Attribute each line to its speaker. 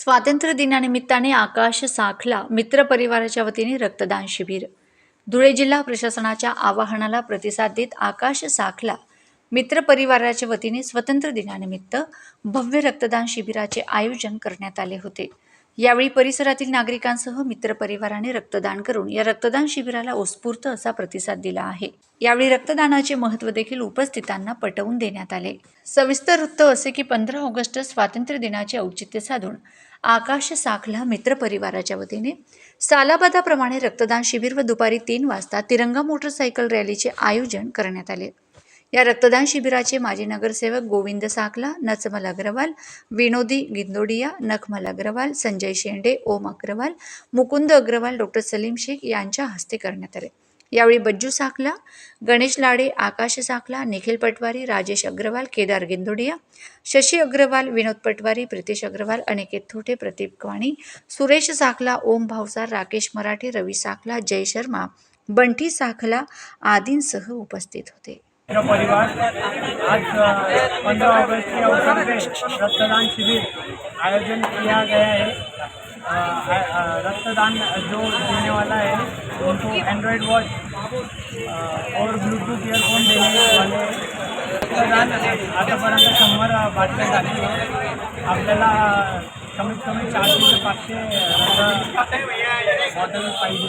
Speaker 1: स्वातंत्र्य दिनानिमित्ताने आकाश साखला मित्र परिवाराच्या वतीने रक्तदान शिबिर. धुळे जिल्हा प्रशासनाच्या आवाहनाला प्रतिसाद देत आकाश साखला मित्र परिवाराच्या वतीने स्वतंत्र दिनानिमित्त भव्य रक्तदान शिबिराचे आयोजन करण्यात आले होते. यावेळी परिसरातील नागरिकांसह मित्रपरिवाराने रक्तदान करून या रक्तदान शिबिराला उत्स्फूर्त असा प्रतिसाद दिला आहे. यावेळी रक्तदानाचे महत्त्व देखील उपस्थितांना पटवून देण्यात आले. सविस्तर वृत्त असे की पंधरा ऑगस्ट स्वातंत्र्य दिनाचे औचित्य साधून आकाश साखला मित्रपरिवाराच्या वतीने सालाबादाप्रमाणे रक्तदान शिबिर व दुपारी तीन वाजता तिरंगा मोटरसायकल रॅलीचे आयोजन करण्यात आले. या रक्तदान शिबिराचे माजी नगरसेवक गोविंद साखला नचमल अग्रवाल विनोदी गिंदोडिया नखमल अग्रवाल संजय शेंडे ओम अग्रवाल मुकुंद अग्रवाल डॉक्टर सलीम शेख यांच्या हस्ते करण्यात आले. यावेळी बज्जू साखला गणेश लाडे आकाश साखला निखिल पटवारी राजेश अग्रवाल केदार गिंदोडिया शशी अग्रवाल विनोद पटवारी प्रितेश अग्रवाल अनिकेत थोटे प्रदीप कवाणी सुरेश साखला ओम भावसार राकेश मराठे रवी साखला जय शर्मा बंटी साखला आदींसह उपस्थित होते.
Speaker 2: मित्र परिवार आज पंद्रह अगस्त के अवसर पे रक्तदान शिविर आयोजन किया गया है। रक्तदान जो देने वाला है, उनको एंड्रॉयड वॉच और ब्लूटूथ ईयरफोन देने वाले रक्तदान आतापर्यंत शंभर बाटल्या झाली आहे आपल्याला कमीत कमी चारशे ते पाचशे बॉटल पाहिजे.